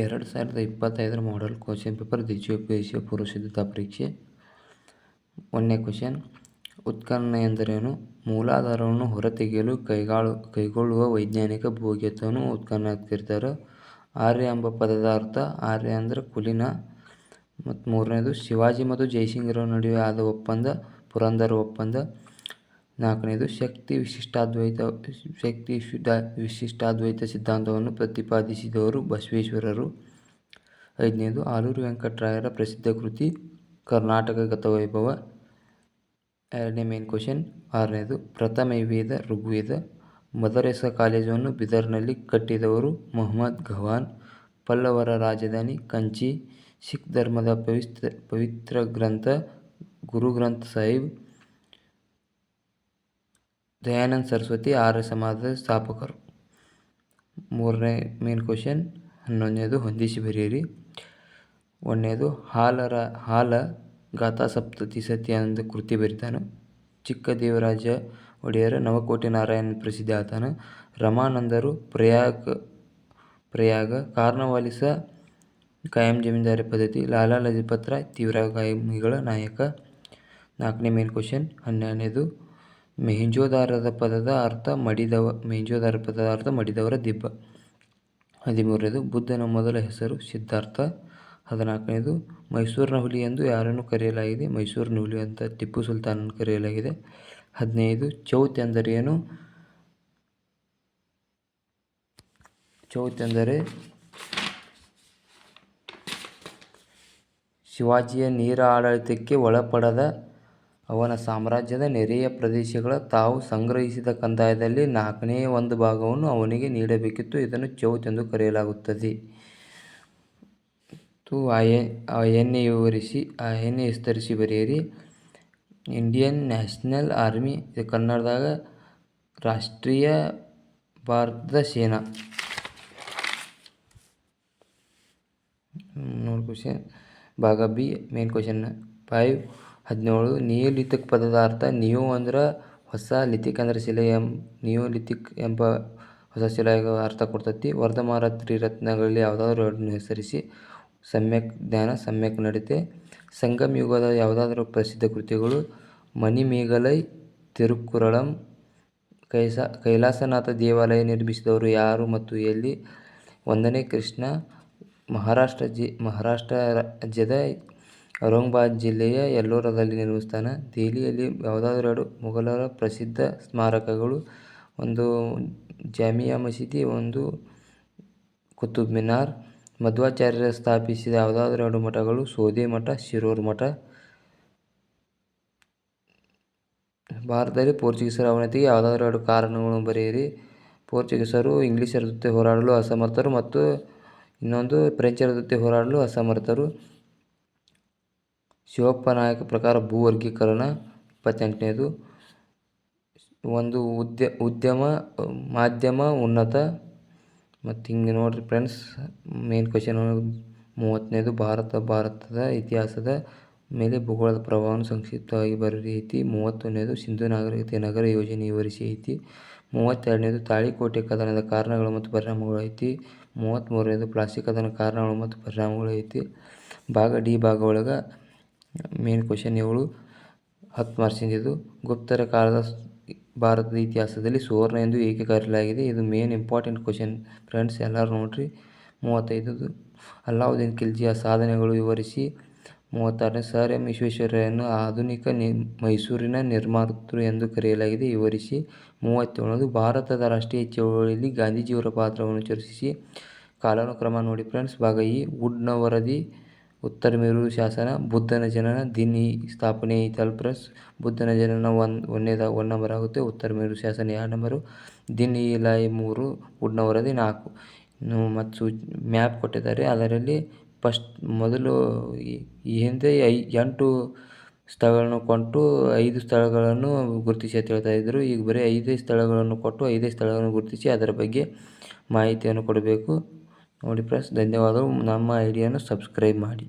ಎರಡು ಸಾವಿರದ ಇಪ್ಪತ್ತೈದರ ಮಾಡಲ್ ಕ್ವಶನ್ ಪೇಪರ್ ದ್ವಿತೀಯ ಪಿ ಯು ಸಿ ಪೂರ್ವ ಸಿದ್ಧತಾ ಪರೀಕ್ಷೆ. ಒಂದನೇ ಕ್ವಶನ್ ಉತ್ಖನನ ಎಂದರೇನು? ಮೂಲಾಧಾರವನ್ನು ಹೊರತೆಗೆಯಲು ಕೈಗಾಳು, ಕೈಗೊಳ್ಳುವ ವೈಜ್ಞಾನಿಕ ಭೋಗ್ಯತನು ಉತ್ಖನನ ಆಗ್ತಿರ್ತಾರೆ ಆರ್ಯ ಎಂಬ ಪದದ ಅರ್ಥ, ಆರ್ಯ ಅಂದರೆ ಕುಲಿನ. ಮತ್ತು ಮೂರನೇದು, ಶಿವಾಜಿ ಮತ್ತು ಜಯಸಿಂಗರ ನಡುವೆ ಆದ ಒಪ್ಪಂದ, ಪುರಂದರ ಒಪ್ಪಂದ. ನಾಲ್ಕನೇದು ಶಕ್ತಿ ವಿಶಿಷ್ಟಾದ್ವೈತ, ಶಕ್ತಿ ಶುದ್ಧ ವಿಶಿಷ್ಟಾದ್ವೈತ ಸಿದ್ಧಾಂತವನ್ನು ಪ್ರತಿಪಾದಿಸಿದವರು ಬಸವೇಶ್ವರರು. ಐದನೇದು ಆಲೂರು ವೆಂಕಟರಾಯರ ಪ್ರಸಿದ್ಧ ಕೃತಿ, ಕರ್ನಾಟಕ ಗತವೈಭವ. ಎರಡನೇ ಮೇನ್ ಕ್ವಶನ್ ಆರನೇದು ಪ್ರಥಮ ವೇದ, ಋಗ್ವೇದ. ಮದರೆಸ ಕಾಲೇಜನ್ನು ಬಿದರ್ನಲ್ಲಿ ಕಟ್ಟಿದವರು ಮೊಹಮ್ಮದ್ ಘವಾನ್, ಪಲ್ಲವರ ರಾಜಧಾನಿ ಕಂಚಿ, ಸಿಖ್ ಧರ್ಮದ ಪವಿತ್ರ ಪವಿತ್ರ ಗ್ರಂಥ ಗುರು ಗ್ರಂಥ ಸಾಹಿಬ್ ದಯಾನಂದ ಸರಸ್ವತಿ ಆರ್ಯ ಸಮಾಜದ ಸ್ಥಾಪಕರು. ಮೂರನೇ ಮೇನ್ ಕ್ವಶನ್ ಹನ್ನೊಂದನೇದು ಹೊಂದಿಸಿ ಬರೆಯಿರಿ. ಒಂದನೇದು, ಹಾಲರ, ಹಾಲ ಗಾಥಾ ಸಪ್ತತಿ ಸತ್ಯಾನಂದ ಕೃತಿ ಬರಿತಾನೆ. ಚಿಕ್ಕ ದೇವರಾಜ ಒಡೆಯರ ನವಕೋಟಿ ನಾರಾಯಣ ಪ್ರಸಿದ್ಧ ಆತನ. ರಮಾನಂದರು, ಪ್ರಯಾಗ ಪ್ರಯಾಗ ಕಾರ್ನವಾಲಿಸ ಕಾಯಂ ಜಮೀನ್ದಾರಿ ಪದ್ಧತಿ, ಲಾಲಾ ಲಜಪತ್ ತೀವ್ರ ಗಾಯಮಿಗಳ ನಾಯಕ. ನಾಲ್ಕನೇ ಮೇನ್ ಕ್ವಶನ್ ಹನ್ನೆರಡನೇದು ಮೆಹಿಂಜೋದಾರದ ಪದದ ಅರ್ಥ ಮಡಿದವ ಮೆಹೆಂಜೋದಾರ ಪದದ ಅರ್ಥ ಮಡಿದವರ ದಿಬ್ಬ. ಹದಿಮೂರನೇದು, ಬುದ್ಧನ ಮೊದಲ ಹೆಸರು ಸಿದ್ಧಾರ್ಥ. ಹದಿನಾಲ್ಕನೇದು, ಮೈಸೂರಿನ ಹುಲಿ ಎಂದು ಯಾರನ್ನು ಕರೆಯಲಾಗಿದೆ? ಮೈಸೂರಿನ ಹುಲಿ ಅಂತ ಟಿಪ್ಪು ಸುಲ್ತಾನನ್ನು ಕರೆಯಲಾಗಿದೆ. ಹದಿನೈದು, ಚೌತ್ ಎಂದರೇನು ಚೌತ್ ಎಂದರೆ ಶಿವಾಜಿಯ ನೇರ ಆಡಳಿತಕ್ಕೆ ಒಳಪಡದ ಅವನ ಸಾಮ್ರಾಜ್ಯದ ನೆರೆಯ ಪ್ರದೇಶಗಳ ತಾವು ಸಂಗ್ರಹಿಸಿದ ಕಂದಾಯದಲ್ಲಿ ನಾಲ್ಕನೇ ಒಂದು ಭಾಗವನ್ನು ಅವನಿಗೆ ನೀಡಬೇಕಿತ್ತು. ಇದನ್ನು ಚೌತ್ ಎಂದು ಕರೆಯಲಾಗುತ್ತದೆ. ಆ ಎಣ್ಣೆ ವಿವರಿಸಿ ಆ ಎಣ್ಣೆ ವಿಸ್ತರಿಸಿ ಬರೆಯಿರಿ. ಇಂಡಿಯನ್ ನ್ಯಾಷನಲ್ ಆರ್ಮಿ, ಇದು ಕನ್ನಡದಾಗ ರಾಷ್ಟ್ರೀಯ ಭಾರತದ ಸೇನಾ. ನೋಡಿ ಕ್ವಶನ್ ಭಾಗ ಬಿ ಮೇನ್ ಕ್ವಶನ್ ಫೈವ್ ಹದಿನೇಳು, ನಿಯೋಲಿಥಿಕ್ ಪದದ ಅರ್ಥ ನಿಯೋ ಅಂದ್ರೆ ಹೊಸ ಲಿಥಿಕ್ ಅಂದ್ರ ಶಿಲೆ ಎಂ, ನಿಯೋಲಿಥಿಕ್ ಎಂಬ ಹೊಸ ಶಿಲೆಗೆ ಅರ್ಥ ಕೊಡ್ತೈತಿ. ವರ್ಧಮಾನ ತ್ರಿರತ್ನಗಳಲ್ಲಿ ಯಾವುದಾದ್ರೂ ಎರಡನ್ನು ಹೆಸರಿಸಿ. ಸಮ್ಯಕ್ ಜ್ಞಾನ, ಸಮ್ಯಕ್ ನಡತೆ. ಸಂಗಮ ಯುಗದ ಯಾವುದಾದ್ರೂ ಪ್ರಸಿದ್ಧ ಕೃತಿಗಳು. ಮಣಿಮೇಘಲೈ ತಿರುಕುರಳಂ ಕೈಸ, ಕೈಲಾಸನಾಥ ದೇವಾಲಯ ನಿರ್ಮಿಸಿದವರು ಯಾರು ಮತ್ತು ಎಲ್ಲಿ? ಒಂದನೇ ಕೃಷ್ಣ, ಮಹಾರಾಷ್ಟ್ರ ಜಿ, ಮಹಾರಾಷ್ಟ್ರ ರಾಜ್ಯದ ಔರಂಗಾಬಾದ್ ಜಿಲ್ಲೆಯ ಎಲ್ಲೋರದಲ್ಲಿ ಸ್ಥಾನ. ದೆಹಲಿಯಲ್ಲಿ ಯಾವುದಾದ್ರೂ ಎರಡು ಮೊಘಲರ ಪ್ರಸಿದ್ಧ ಸ್ಮಾರಕಗಳು, ಒಂದು ಜಾಮಿಯಾ ಮಸೀದಿ, ಒಂದು ಕುತುಬ್ ಮಿನಾರ್. ಮಧ್ವಾಚಾರ್ಯರು ಸ್ಥಾಪಿಸಿದ ಯಾವುದಾದ್ರೂ ಎರಡು ಮಠಗಳು, ಸೋದೆ ಮಠ, ಶಿರೂರ್ ಮಠ. ಭಾರತದಲ್ಲಿ ಪೋರ್ಚುಗೀಸರ ಅವನತಿಗೆ ಯಾವುದಾದ್ರೂ ಎರಡು ಕಾರಣಗಳನ್ನು ಬರೆಯಿರಿ. ಪೋರ್ಚುಗೀಸರು ಇಂಗ್ಲೀಷರ ಜೊತೆ ಹೋರಾಡಲು ಅಸಮರ್ಥರು ಮತ್ತು ಇನ್ನೊಂದು ಫ್ರೆಂಚರ ಜೊತೆ ಹೋರಾಡಲು ಅಸಮರ್ಥರು. ಶಿವಪ್ಪ ನಾಯಕ ಪ್ರಕಾರ ಭೂ ವರ್ಗೀಕರಣ ಇಪ್ಪತ್ತೆಂಟನೇದು. ಒಂದು ಉದ್ಯ, ಉದ್ಯಮ, ಮಾಧ್ಯಮ, ಉನ್ನತ. ಮತ್ತು ಹಿಂಗೆ ನೋಡಿರಿ ಫ್ರೆಂಡ್ಸ್ ಮೇನ್ ಕ್ವಶನ್ ಮೂವತ್ತನೇದು ಭಾರತ, ಭಾರತದ ಇತಿಹಾಸದ ಮೇಲೆ ಭೂಗೋಳದ ಪ್ರಭಾವವನ್ನು ಸಂಕ್ಷಿಪ್ತವಾಗಿ ಬರೀ ಐತಿ ಮೂವತ್ತೊಂದನೇದು ಸಿಂಧು ನಾಗರಿಕತೆ ನಗರ ಯೋಜನೆ ವಿವರಿಸಿ ಐತಿ. ಮೂವತ್ತೆರಡನೇದು ತಾಳಿಕೋಟೆ ಕದನದ ಕಾರಣಗಳು ಮತ್ತು ಪರಿಣಾಮಗಳು ಐತಿ. ಮೂವತ್ತ್ಮೂರನೇದು ಪ್ಲಾಸ್ಟಿಕ್ ಕದನ ಕಾರಣಗಳು ಮತ್ತು ಪರಿಣಾಮಗಳು ಐತಿ. ಭಾಗ ಡಿ ಭಾಗ ಒಳಗೆ ಮೇನ್ ಕ್ವಶನ್ ಏಳು, ಹತ್ತು ಮಾರ್ಕ್ಸ್ ಇದು ಗುಪ್ತರ ಕಾಲದ ಭಾರತದ ಇತಿಹಾಸದಲ್ಲಿ ಸುವರ್ಣ ಎಂದು ಏಕೆ ಕರೆಯಲಾಗಿದೆ? ಇದು ಮೇನ್ ಇಂಪಾರ್ಟೆಂಟ್ ಕ್ವಶನ್ ಫ್ರೆಂಡ್ಸ್ ಎಲ್ಲರೂ ನೋಡಿರಿ. ಮೂವತ್ತೈದು ಅಲ್ಲಾವುದ್ದೀನ್ ಖಿಲ್ಜಿಯ ಸಾಧನೆಗಳು ವಿವರಿಸಿ. ಮೂವತ್ತಾರನೇ, ಸರ್ ಎಂ ವಿಶ್ವೇಶ್ವರಯ್ಯನು ಆಧುನಿಕ ನಿ, ಮೈಸೂರಿನ ನಿರ್ಮಾತೃ ಎಂದು ಕರೆಯಲಾಗಿದೆ. ವಿವರಿಸಿ. ಮೂವತ್ತೇಳನೇದು ಭಾರತದ ರಾಷ್ಟ್ರೀಯ ಚಳವಳಿಯಲ್ಲಿ ಗಾಂಧೀಜಿಯವರ ಪಾತ್ರವನ್ನು ಚರ್ಚಿಸಿ. ಕಾಲಾನುಕ್ರಮ ನೋಡಿ ಫ್ರೆಂಡ್ಸ್ ಭಾಗ ಈ ವುಡ್ನ ವರದಿ ಉತ್ತರ ಮೇರು ಶಾಸನ, ಬುದ್ಧನ ಜನನ ದಿನ್ ಸ್ಥಾಪನೆ ಈ ತಲ್ಪ್ರಸ್, ಬುದ್ಧನ ಜನನ ಒನ್, ಒಂದನೇದ ಒನ್ ನಂಬರ್ ಆಗುತ್ತೆ. ಉತ್ತರ ಮೇರು ಶಾಸನ ಎರಡು ನಂಬರು? ದಿನ್ ಈ ಲಾಯಿ ಮೂರು ಉಡ್ನ ವರದಿ ನಾಲ್ಕು. ಇನ್ನು ಮತ್ತು ಸೂ ಮ್ಯಾಪ್ ಕೊಟ್ಟಿದ್ದಾರೆ. ಅದರಲ್ಲಿ ಫಸ್ಟ್, ಮೊದಲು ಈ ಹಿಂದೆ ಐ, ಎಂಟು ಸ್ಥಳಗಳನ್ನು ಕೊಟ್ಟು ಐದು ಸ್ಥಳಗಳನ್ನು ಗುರುತಿಸಿ ಅಂತ ಹೇಳ್ತಾ ಇದ್ದರು ಈಗ ಬರೀ ಐದೇ ಸ್ಥಳಗಳನ್ನು ಕೊಟ್ಟು ಐದೇ ಸ್ಥಳಗಳನ್ನು ಗುರುತಿಸಿ ಅದರ ಬಗ್ಗೆ ಮಾಹಿತಿಯನ್ನು ಕೊಡಬೇಕು. ನೋಡಿ ಫ್ರೆಂಡ್ಸ್ ಧನ್ಯವಾದಗಳು. ನಮ್ಮ ಐಡಿಯನ್ನು ಸಬ್ಸ್ಕ್ರೈಬ್ ಮಾಡಿ.